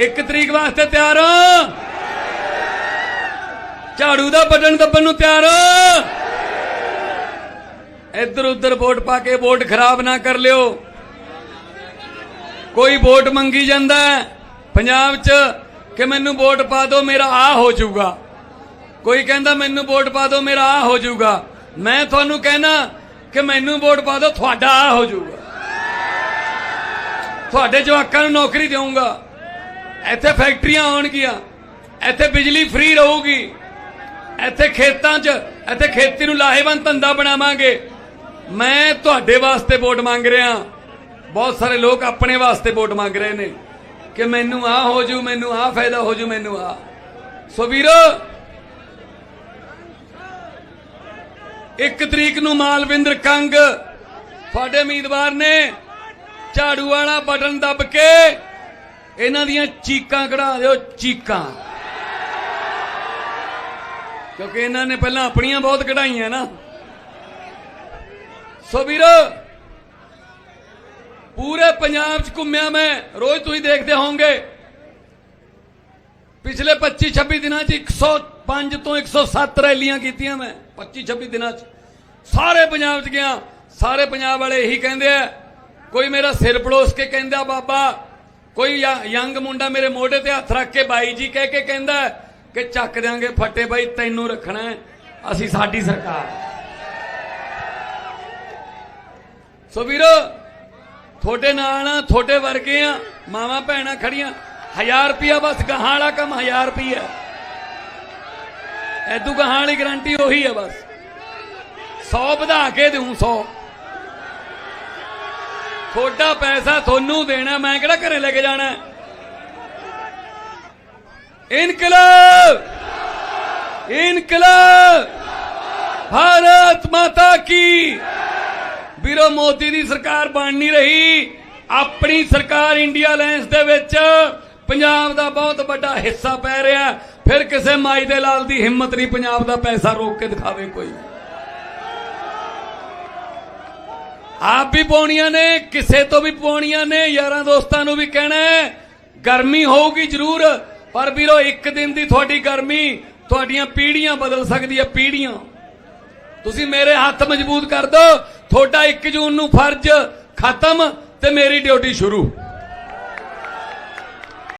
ਇੱਕ ਤਰੀਕ ਵਾਸਤੇ ਤਿਆਰ ਹੋ। ਝਾੜੂ ਦਾ ਬਟਨ ਦੱਬਣ ਨੂੰ ਤਿਆਰ ਹੋ। ਇੱਧਰ ਉੱਧਰ ਵੋਟ ਪਾ ਕੇ ਵੋਟ ਖਰਾਬ ਨਾ ਕਰ ਲਿਓ। ਕੋਈ ਵੋਟ ਮੰਗੀ ਜਾਂਦਾ ਪੰਜਾਬ 'ਚ ਕਿ ਮੈਨੂੰ ਵੋਟ ਪਾ ਦਿਓ, ਮੇਰਾ ਆ ਹੋ ਜਾਊਗਾ। ਕੋਈ ਕਹਿੰਦਾ ਮੈਨੂੰ ਵੋਟ ਪਾ ਦਿਓ, ਮੇਰਾ ਆ ਹੋ ਜਾਊਗਾ। ਮੈਂ ਤੁਹਾਨੂੰ ਕਹਿਣਾ ਕਿ ਮੈਨੂੰ ਵੋਟ ਪਾ ਦਿਓ, ਤੁਹਾਡਾ ਆ ਹੋ ਜਾਊਗਾ। ਤੁਹਾਡੇ ਜਵਾਕਾਂ ਨੂੰ ਨੌਕਰੀ ਦੇਵਾਂਗਾ ਇੱਥੇ ਫੈਕਟਰੀਆਂ ਆਉਣਗੀਆਂ, ਇੱਥੇ ਬਿਜਲੀ ਫ੍ਰੀ ਰਹੂਗੀ, ਇੱਥੇ ਖੇਤਾਂ 'ਚ, ਇੱਥੇ ਖੇਤੀ ਨੂੰ ਲਾਹੇਵੰਦ ਧੰਦਾ ਬਣਾਵਾਂਗੇ। ਮੈਂ ਤੁਹਾਡੇ ਵਾਸਤੇ ਵੋਟ ਮੰਗ ਰਿਹਾ। ਬਹੁਤ ਸਾਰੇ ਲੋਕ ਆਪਣੇ ਵਾਸਤੇ ਵੋਟ ਮੰਗ ਰਹੇ ਨੇ ਕਿ ਮੈਨੂੰ ਆ ਹੋ ਜੂ, ਮੈਨੂੰ ਆ ਫਾਇਦਾ ਹੋ ਜੂ, ਮੈਨੂੰ ਆ ਸੋ ਵੀਰੋ, ਇੱਕ ਤਰੀਕ ਨੂੰ ਮਾਲਵਿੰਦਰ ਕੰਗ, ਤੁਹਾਡੇ ਉਮੀਦਵਾਰ ਨੇ ਝਾੜੂ ਵਾਲਾ ਬਟਨ ਦੱਬ ਕੇ ਇਹਨਾਂ ਦੀਆਂ ਚੀਕਾਂ ਕਢਾ ਦਿਓ, ਚੀਕਾਂ। ਕਿਉਂਕਿ ਇਹਨਾਂ ਨੇ ਪਹਿਲਾਂ ਆਪਣੀਆਂ ਬਹੁਤ ਕਢਾਈਆਂ ਨਾ। ਸੋ ਵੀਰੋ, ਪੂਰੇ ਪੰਜਾਬ 'ਚ ਘੁੰਮਿਆ ਮੈਂ, ਰੋਜ਼ ਤੁਸੀਂ ਦੇਖਦੇ ਹੋਵੋਗੇ। ਪਿਛਲੇ 25 26 ਦਿਨਾਂ 'ਚ 105 ਤੋਂ 107 ਰੈਲੀਆਂ ਕੀਤੀਆਂ ਮੈਂ 25 26 ਦਿਨਾਂ 'ਚ। ਸਾਰੇ ਪੰਜਾਬ 'ਚ ਗਿਆ, ਸਾਰੇ ਪੰਜਾਬ ਵਾਲੇ ਇਹੀ ਕਹਿੰਦੇ ਆ, ਕੋਈ ਮੇਰਾ ਸਿਰ ਪੜੋਸ ਕੇ ਕਹਿੰਦਾ, ਬਾਬਾ ਕੋਈ ਯੰਗ ਮੁੰਡਾ ਮੇਰੇ ਮੋਢੇ ਤੇ ਹੱਥ ਰੱਖ ਕੇ ਬਾਈ ਜੀ ਕਹਿ ਕੇ ਕਹਿੰਦਾ ਕਿ ਚੱਕ ਦਿਆਂਗੇ, ਫੱਟੇ ਬਾਈ, ਤੈਨੂੰ ਰੱਖਣਾ ਅਸੀਂ ਸਾਡੀ ਸਰਕਾਰ। ਸੋ ਵੀਰੋ, ਤੁਹਾਡੇ ਨਾਲ ਆ, ਤੁਹਾਡੇ ਵਰਗੇ ਆ, ਮਾਵਾਂ ਭੈਣਾਂ ਖੜੀਆਂ 1000 ਰੁਪਿਆ ਬਸ, ਗਾਹਾਂ ਵਾਲਾ ਕੰਮ 1000 ਰੁਪਿਆ ਐਦੂ ਗਾਹਾਂ ਵਾਲੀ ਗਰੰਟੀ ਉਹੀ ਹੈ ਬਸ। 100 ਵਧਾ ਕੇ ਦਊਂ 100 ਤੁਹਾਡਾ ਪੈਸਾ ਤੁਹਾਨੂੰ ਦੇਣਾ, ਮੈਂ ਕਿਹੜਾ ਘਰੇ ਲੈ ਕੇ ਜਾਣਾ? ਇਨਕਲਾਬ! ਇਨਕਲਾਬ! ਭਾਰਤ ਮਾਤਾ ਕੀ! ਵੀਰੋ, ਮੋਦੀ ਦੀ ਸਰਕਾਰ ਬਣ ਨਹੀਂ ਰਹੀ। ਆਪਣੀ ਸਰਕਾਰ ਇੰਡੀਆ ਅਲਾਈਅੰਸ ਦੇ ਵਿੱਚ ਪੰਜਾਬ ਦਾ ਬਹੁਤ ਵੱਡਾ ਹਿੱਸਾ ਪੈ ਰਿਹਾ। ਫਿਰ ਕਿਸੇ ਮਾਈ ਦੇ ਲਾਲ ਦੀ ਹਿੰਮਤ ਨਹੀਂ ਪੰਜਾਬ ਦਾ ਪੈਸਾ ਰੋਕ ਕੇ ਦਿਖਾਵੇ ਕੋਈ। ਆਪ ਵੀ ਪਾਉਣੀਆਂ ਨੇ ਕਿਸੇ ਤੋਂ ਵੀ ਪਾਉਣੀਆਂ ਨੇ ਯਾਰਾਂ ਦੋਸਤਾਂ ਨੂੰ ਵੀ ਕਹਿਣਾ ਹੈ, ਗਰਮੀ ਹੋਊਗੀ ਜ਼ਰੂਰ ਪਰ ਵੀਰੋ ਇੱਕ ਦਿਨ ਦੀ ਤੁਹਾਡੀ ਗਰਮੀ ਤੁਹਾਡੀਆਂ ਪੀੜੀਆਂ ਬਦਲ ਸਕਦੀ ਹੈ ਪੀੜੀਆਂ ਤੁਸੀਂ ਮੇਰੇ ਹੱਥ ਮਜ਼ਬੂਤ ਕਰ ਦਿਓ ਤੁਹਾਡਾ 1 ਜੂਨ ਨੂੰ ਫਰਜ਼ ਖਤਮ ਤੇ ਮੇਰੀ ਡਿਊਟੀ ਸ਼ੁਰੂ।